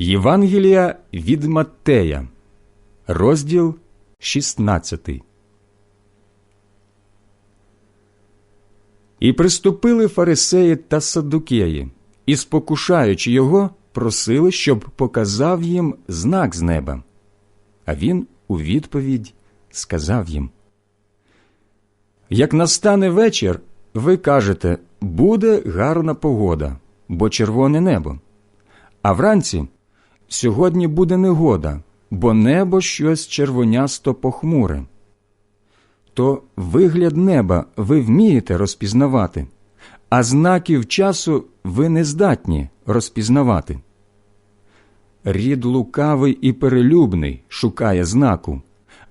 Євангелія від Маттея, розділ 16. І приступили фарисеї та саддукеї, і, спокушаючи його, просили, щоб показав їм знак з неба. А він у відповідь сказав їм: Як настане вечір, ви кажете, буде гарна погода, бо червоне небо. А вранці сьогодні буде негода, бо небо щось червонясто похмуре. То вигляд неба ви вмієте розпізнавати, а знаків часу ви не здатні розпізнавати. Рід лукавий і перелюбний шукає знаку,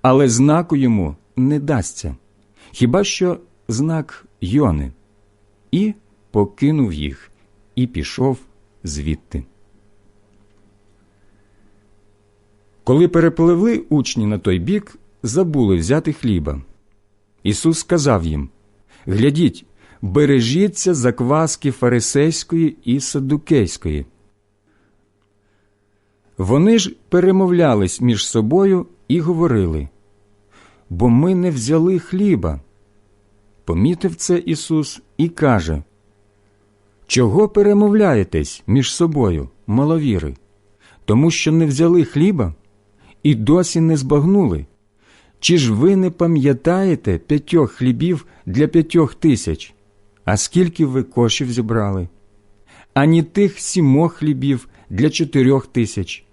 але знаку йому не дасться, хіба що знак Йони, і покинув їх, і пішов звідти. Коли перепливли учні на той бік, забули взяти хліба. Ісус сказав їм Глядіть, бережіться закваски фарисейської і саддукейської. Вони ж перемовлялись між собою і говорили бо ми не взяли хліба. Помітив це Ісус і каже Чого перемовляєтесь між собою, маловіри, тому що не взяли хліба і досі не збагнули? Чи ж ви не пам'ятаєте п'ятьох хлібів для п'ятьох тисяч? А скільки ви кошів зібрали? Ані тих сімох хлібів для чотирьох тисяч.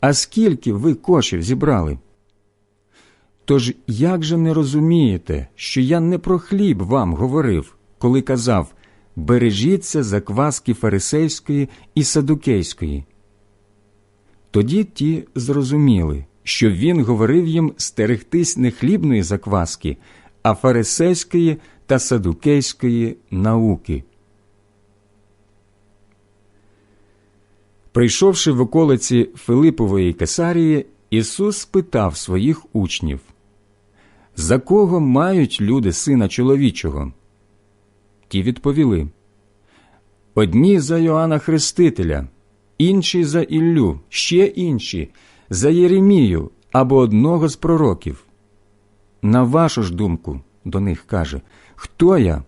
А скільки ви кошів зібрали? Тож як же не розумієте, що я не про хліб вам говорив, коли казав бережіться закваски фарисейської і садукейської? Тоді ті зрозуміли, що він говорив їм стерегтись не хлібної закваски, а фарисейської та садукейської науки. Прийшовши в околиці Филипової Кесарії, Ісус спитав своїх учнів За кого мають люди сина чоловічого? Ті відповіли Одні за Йоанна Хрестителя, інші за Іллю, ще інші за Єремію або одного з пророків. На вашу ж думку, до них каже, хто я?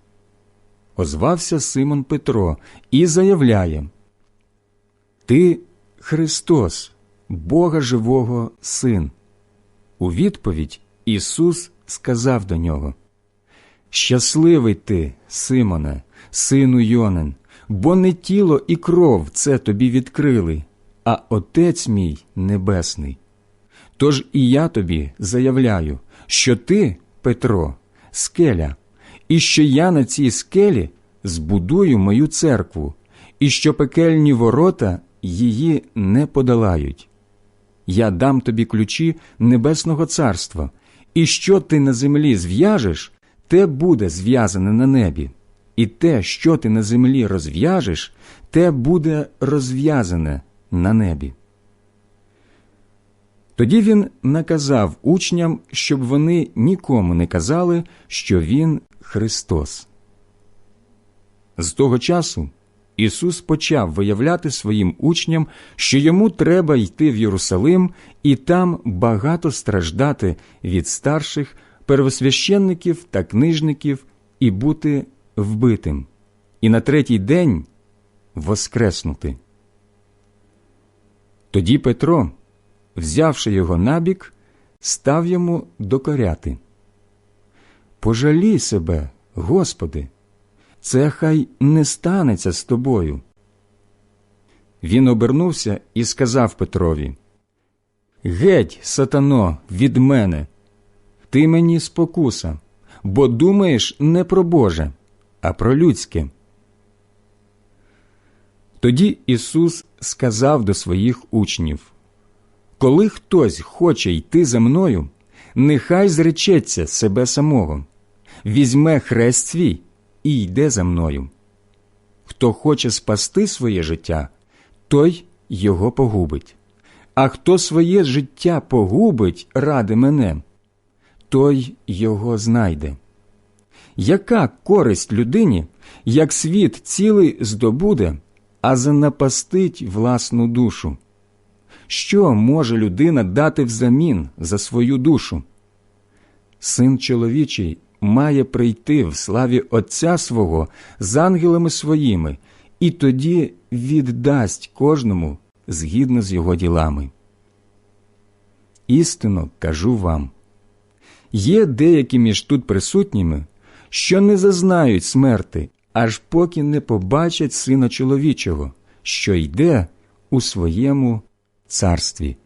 Озвався Симон Петро і заявляє Ти Христос, Бога живого Син. У відповідь Ісус сказав до нього Щасливий ти, Симоне, сину Йонин, бо не тіло і кров це тобі відкрили, а Отець мій Небесний. Тож і я тобі заявляю, що ти, Петро, скеля, і що я на цій скелі збудую мою церкву, і що пекельні ворота її не подолають. Я дам тобі ключі Небесного Царства, і що ти на землі зв'яжеш, те буде зв'язане на небі, і те, що ти на землі розв'яжеш, те буде розв'язане на небі. Тоді він наказав учням, щоб вони нікому не казали, що він Христос. З того часу Ісус почав виявляти своїм учням, що йому треба йти в Єрусалим і там багато страждати від старших первосвященників та книжників і бути вбитим, і на третій день воскреснути. Тоді Петро взявши його набік, став йому докоряти. Пожалій себе, Господи, це хай не станеться з тобою. Він обернувся і сказав Петрові Геть, сатано, від мене, ти мені спокуса, бо думаєш не про Боже, а про людське. Тоді Ісус сказав до своїх учнів коли хтось хоче йти за мною, нехай зречеться себе самого, візьме хрест свій і йде за мною. Хто хоче спасти своє життя, той його погубить, а хто своє життя погубить ради мене, той його знайде. Яка користь людині, як світ цілий здобуде, а занапастить власну душу? що може людина дати взамін за свою душу? Син чоловічий має прийти в славі Отця свого з ангелами своїми, і тоді віддасть кожному згідно з його ділами. Істинно кажу вам є деякі між тут присутніми, що не зазнають смерти, аж поки не побачать сина чоловічого, що йде у своєму царстві.